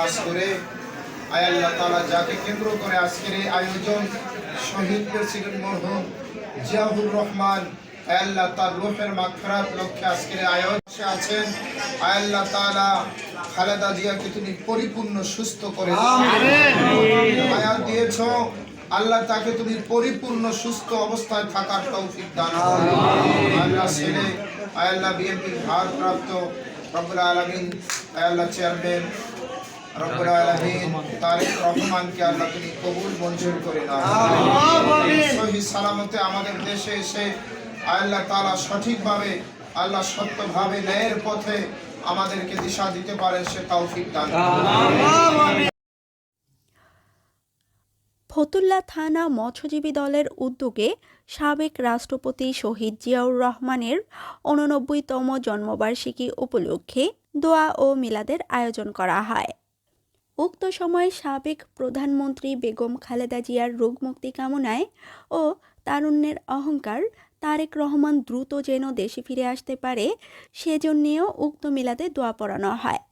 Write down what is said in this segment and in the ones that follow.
খাস করে আয় আল্লাহ তাআলা যাকে কেন্দ্র করে আজকের এই আয়োজন শহীদ প্রেসিডেন্ট মরহুম জিয়াউর রহমান আয় আল্লাহ তার রূহের মাগফিরাত লক্ষ্যে আজকের আয়োজনে আছেন আয় আল্লাহ তাআলা খালেদা জিয়াকে তুমি পরিপূর্ণ সুস্থ করে। আয়াত দিয়েছ আল্লাহ তাকে তুমি পরিপূর্ণ সুস্থ অবস্থায় থাকার তৌফিক দান। আল্লাহ ছেলে আল্লাহ বিএনপির ভারপ্রাপ্ত রব্বুল আলমিন আল্লাহ চেয়ারম্যান রব্বুল আলমিন তারেক রহমানকে আল্লাহ তুমি কবুল মঞ্জুর করে সহি সালামতে আমাদের দেশে এসে আল্লাহ তালা সঠিকভাবে আল্লাহ সত্যভাবে ন্যায়ের পথে আমাদেরকে দিশা দিতে পারেন সে তৌফিক দান ফতুল্লা থানা মৎস্যজীবী দলের উদ্যোগে সাবেক রাষ্ট্রপতি শহীদ জিয়াউর রহমানের উননব্বইতম জন্মবার্ষিকী উপলক্ষে দোয়া ও মিলাদের আয়োজন করা হয়। উক্ত সময়ে সাবেক প্রধানমন্ত্রী বেগম খালেদা জিয়ার রোগমুক্তি কামনায় ও তারুণ্যের অহংকার তারেক রহমান দ্রুত যেন দেশে ফিরে আসতে পারে, সেজন্যেও উক্ত মিলাদে দোয়া পড়ানো হয়।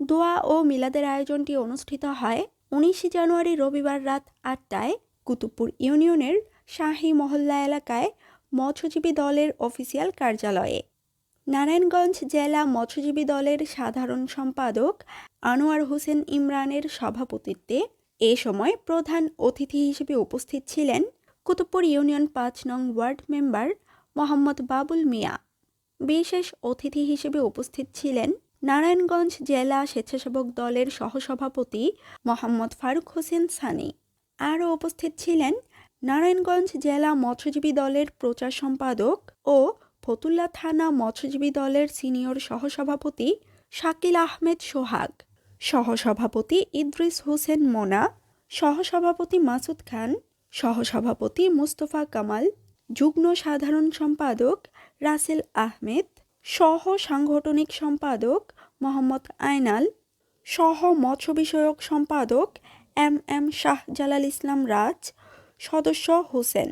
দোয়া ও মিলাদের আয়োজনটি অনুষ্ঠিত হয় উনিশে জানুয়ারি রবিবার রাত আটটায় কুতুবপুর ইউনিয়নের শাহী মহল্লা এলাকায় মৎস্যজীবী দলের অফিসিয়াল কার্যালয়ে। নারায়ণগঞ্জ জেলা মৎস্যজীবী দলের সাধারণ সম্পাদক আনোয়ার হোসেন ইমরানের সভাপতিত্বে এ সময় প্রধান অতিথি হিসেবে উপস্থিত ছিলেন কুতুবপুর ইউনিয়ন পাঁচ নং ওয়ার্ড মেম্বার মোহাম্মদ বাবুল মিয়া। বিশেষ অতিথি হিসেবে উপস্থিত ছিলেন নারায়ণগঞ্জ জেলা স্বেচ্ছাসেবক দলের সহসভাপতি মোহাম্মদ ফারুক হোসেন সানি। আরও উপস্থিত ছিলেন নারায়ণগঞ্জ জেলা মৎস্যজীবী দলের প্রচার সম্পাদক ও ফতুল্লা থানা মৎস্যজীবী দলের সিনিয়র সহসভাপতি শাকিল আহমেদ সোহাগ, সহসভাপতি ইদ্রিস হোসেন মোনা, সহসভাপতি মাসুদ খান, সহসভাপতি মুস্তফা কামাল, যুগ্ম সাধারণ সম্পাদক রাসেল আহমেদ, সহ সাংগঠনিক সম্পাদক মোহাম্মদ আয়নাল, সহ মৎস্য বিষয়ক সম্পাদক এম এম শাহজালাল ইসলাম রাজ, সদস্য হোসেন।